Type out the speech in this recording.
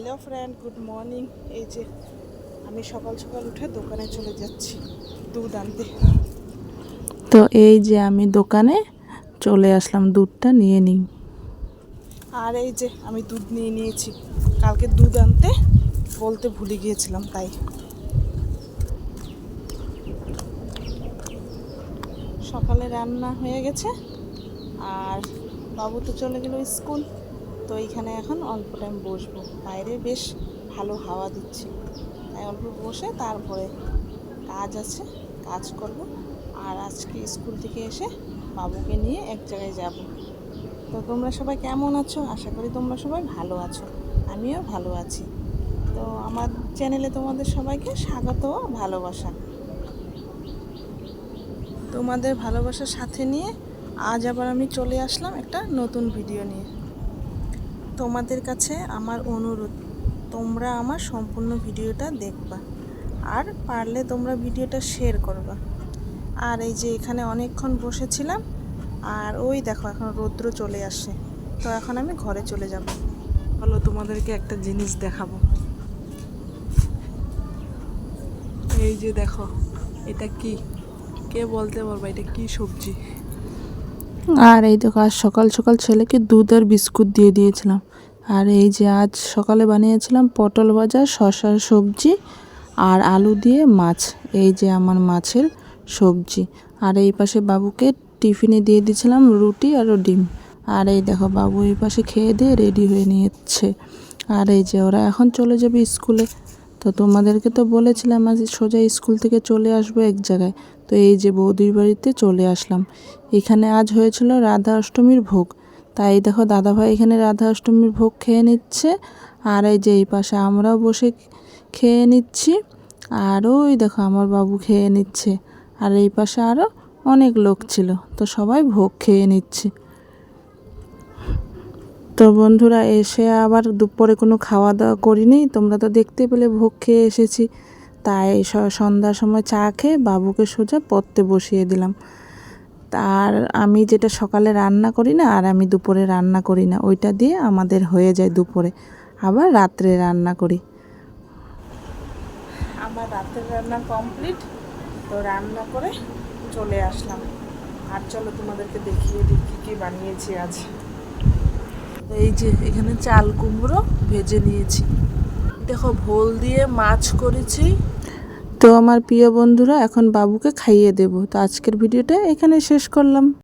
Hello friend good morning. এই যে আমি সকাল সকাল উঠে দোকানে চলে যাচ্ছি দুধ আনতে। তো এই যে আমি দোকানে চলে আসলাম দুধটা নিয়ে নিই। আর এই যে আমি দুধ নিয়ে নিয়েছি। কালকে দুধ আনতে বলতে ভুলে গিয়েছিলাম তাই। সকালে রান্না হয়ে গেছে আর বাবু তো চলে গেল স্কুল। তো এইখানে এখন অল্প টাইম বসবো। বাইরে বেশ ভালো হাওয়া দিচ্ছে। তাই অল্প বসে তারপরে কাজ আছে, কাজ করব। আর আজকে স্কুল থেকে এসে বাবুকে নিয়ে এক জায়গায় যাব। তো তোমরা সবাই কেমন আছো? আশা করি তোমরা সবাই ভালো আছো। আমিও ভালো আছি। তো আমার চ্যানেলে তোমাদের সবাইকে স্বাগত ভালোবাসা। তোমাদের ভালোবাসার সাথে নিয়ে আজ আবার আমি চলে আসলাম একটা নতুন ভিডিও নিয়ে। তোমাদের কাছে আমার অনুরোধ, তোমরা আমার সম্পূর্ণ ভিডিওটা দেখবা আর পারলে তোমরা ভিডিওটা শেয়ার করবা। আর এই যে এখানে অনেকক্ষণ বসেছিলাম আর ওই দেখো এখন রৌদ্র চলে আসে তো এখন আমি ঘরে চলে যাব। বলো তোমাদেরকে একটা জিনিস দেখাবো। এই যে দেখো, এটা কি? কে বলতে পারবা এটা কি সবজি? আর এই দেখো, আজ সকাল সকাল ছেলেকে দুধ আর বিস্কুট দিয়ে দিয়েছিলাম। আর এই যে আজ সকালে বানিয়েছিলাম পটল ভাজা, শশার সবজি আর আলু দিয়ে মাছ। এই যে আমার মাছের সবজি। আর এই পাশে বাবুকে টিফিনে দিয়ে দিয়েছিলাম রুটি আর ডিম। আর এই দেখো, বাবু এই পাশে খেয়ে দিয়ে রেডি হয়ে নিয়েছে। আর এই যে ওরা এখন চলে যাবে স্কুলে। তো তোমাদেরকে তো বলেছিলাম আজ সোজা স্কুল থেকে চলে আসব এক জায়গায়। তো এই যে বৌদির বাড়িতে চলে আসলাম। এখানে আজ হয়েছিল রাধা অষ্টমীর ভোগ। তাই দেখো দাদাভাই এখানে রাধা অষ্টমীর ভোগ খেয়ে নিচ্ছে। আর এই যে এই পাশে আমরাও বসে খেয়ে নিচ্ছি। আর ওই দেখো আমার বাবু খেয়ে নিচ্ছে। আর এই পাশে আরও অনেক লোক ছিল। তো সবাই ভোগ খেয়ে নিচ্ছে। তো বন্ধুরা, এসে আবার দুপুরে কোনো খাওয়া দাওয়া করিনি। তোমরা তো দেখতে পেলে, ভোগ খেয়ে এসেছি। তাই সন্ধ্যার সময় চা খেয়ে বাবুকে সোজা পড়তে বসিয়ে দিলাম। আর আমি যেটা সকালে রান্না করি না, আর আমি দুপুরে রান্না করি না, ওইটা দিয়ে আমাদের হয়ে যায় দুপুরে। আবার রাত্রে রান্না করি। আমার রাতের রান্না কমপ্লিট। তো রান্না করে চলে আসলাম। আর চলো তোমাদেরকে দেখিয়ে দিই কী কী বানিয়েছি আজ। এই যে, এখানে চাল কুমড়ো ভেজে নিয়েছি। দেখো, ভোল দিয়ে মাছ করেছি। তো আমার প্রিয় বন্ধুরা, এখন বাবুকে খাইয়ে দেব। তো আজকের ভিডিওটা এখানে শেষ করলাম।